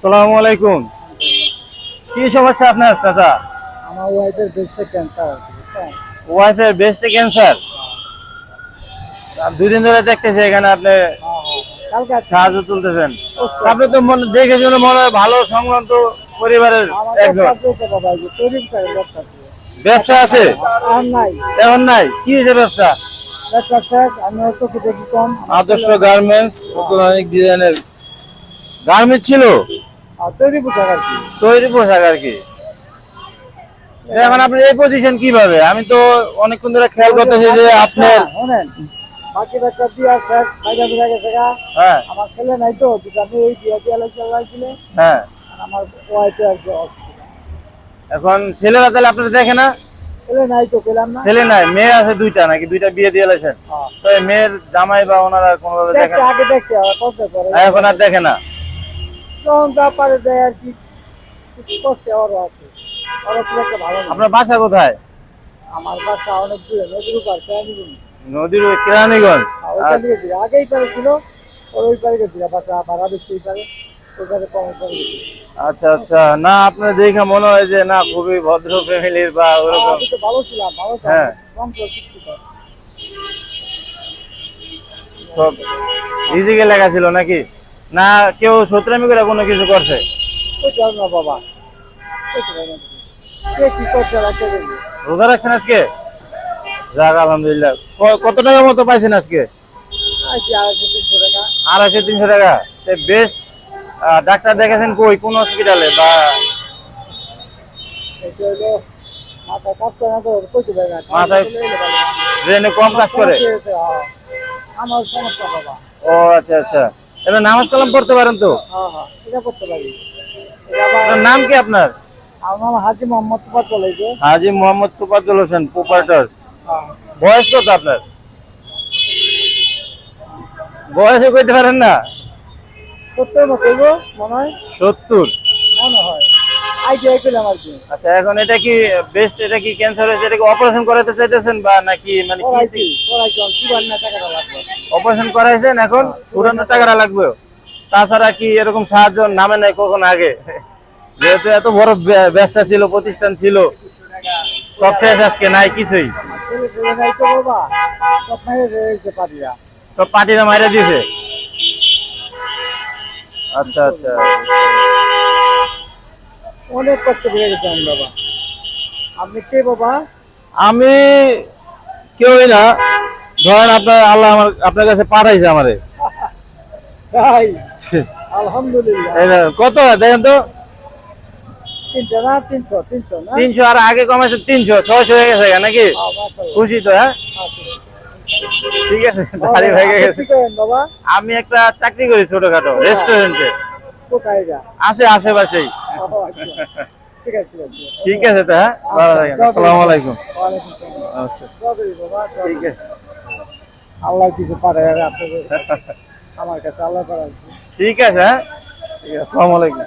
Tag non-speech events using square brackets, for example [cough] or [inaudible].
সালামু আলাইকুম। কি সমস্যা আপনার চাচা? আমার ওয়াইফের ব্রেস্টে ক্যান্সার ওয়াইফের ব্রেস্টে ক্যান্সার দুদিন ধরে দেখতেছি এখানে আপনি হ্যাঁ হ্যাঁ সাহায্য তুলতেছেন। আপনি তো মনে দেখে শুনে মনে হয় ভালো সংক্রান্ত পরিবারের একজন। ব্যবসা আছে। এখন নাই। কি হয়েছে ব্যবসা? আদর্শ গার্মেন্টস অনেক ডিজাইনের গার্মেন্টস ছিল? তৈরি পোশাক আর কি? তৈরি পোশাক আর কি। এখন আপনার এই পজিশন কীভাবে? আমি তো অনেকক্ষণ ধরে খেয়াল করতেছি যে আপনার হ্যাঁ, শোনেন বাকি দিয়া শেষ বাইরে গেছে গা। হ্যাঁ। আমার ছেলে নাই তো দুটো আমি এই বিয়া দিয়া লাগছে লাগছিলে হ্যাঁ। আমার ওয়াইফে আর কি এখন ছেলেরা তাহলে আপনার দেখে না? ছেলে নাই তো পেলাম না। ছেলে নাই মেয়ে আছে দুইটা নাকি? দুইটা বিয়ে দিয়ে লাইছেন হ্যাঁ। তো মেয়ের জামাই বা ওনারা কোনোভাবে দেখে আগে দেখছে এখন আর দেখে না? যখন যা পারে দেয় আর কি কষ্টে ওরও আছে। ওরা খুব একটা ভালো না। আপনার বাসা কোথায়? আমার বাসা অনেক দূরে নদীর উপর কেরানীগঞ্জ। নদীর ওই কেরানীগঞ্জ? ওইখান থেকে ছিল আগেই পারে ছিল ওর ওই পারে গেছিল বাসা ভাড়া বেশি এই পারে ওই পারে কম ওই পারে গেছিল আচ্ছা আচ্ছা। না আপনার দেখে মনে হয় যে না খুবই ভদ্র ফ্যামিলির বা ওরকম। আমি তো ভালো ছিলাম ভালো হ্যাঁ। ছিলাম কম ছিল শিক্ষিত সব রিজিকে লেখা ছিল নাকি? না কেউ সত্রামি করে কোনো কিছু করছে? না বাবা। রোজা রাখছেন আজকে? যাক আলহামদুলিল্লাহ। কত টাকা মতো পাইছেন আজকে? আড়াইশো তিনশো টাকা। বেস্ট ডাক্তার দেখেছেন কই? কোন হসপিটালে বা মাথায়। ব্রেনে কম কাজ করে? হ্যাঁ। আমার সমস্যা বাবা। ও আচ্ছা আচ্ছা। এবার নামাজ কালাম পড়তে পারেন তো? হ্যাঁ হ্যাঁ এটা করতে পারি। নাম কি আপনার? আমার হাজি মোহাম্মদ তুফাত বলেছে হাজি মোহাম্মদ তোফাজ্জল হোসেন প্রোপারেটর হ্যাঁ। বয়স কত আপনার? বয়সে কইতে পারেন না? সত্তর মতো মনে হয়। সত্তর। মনে হয়। আইডিয়া পেলাম আর কি। আচ্ছা এখন এটা কি বেস্ট এটা কি ক্যান্সার হয়েছে? এটা কি অপারেশন করাতে চাইতেছেন বা নাকি মানে কি? অপারেশন করাইছেন এখন? চুরান্ন টাকাটা লাগবে? তাছাড়া কি এরকম সাহায্য নামে নাই কখন আগে? যেহেতু এত বড় ব্যবসা ছিল প্রতিষ্ঠান ছিল সব শেষ আজকে নাই কিছুই। সব পার্টিরা মাইরা দিয়েছে আচ্ছা আচ্ছা। অনেক কষ্ট পেয়ে গেছে আমি বাবা। আপনি কে বাবা? আমি কেউই না। ধরেন আপনার আল্লাহ আমার আপনার কাছে পাঠাইছে আমারে। আলহামদুলিল্লাহ। কত? দেখেন তো। তিনশো আর আগে কমাইছে তিনশো। ছয়শো হয়ে গেছে নাকি? খুশি তো হ্যাঁ? ঠিক আছে আমি একটা চাকরি করি ছোটখাটো রেস্টুরেন্টে কোথায় আছে আশেপাশেই। আচ্ছা। ঠিক আছে ঠিক আছে। তা হ্যাঁ? ভালো থাকেন। আসসালামু আলাইকুম। আচ্ছা। ঠিক আছে। আল্লাহ কিছু পারে আপনাদের। [laughs] আমার কাছে আল্লাহ পারে। ঠিক আছে হ্যাঁ? আসসালামু আলাইকুম।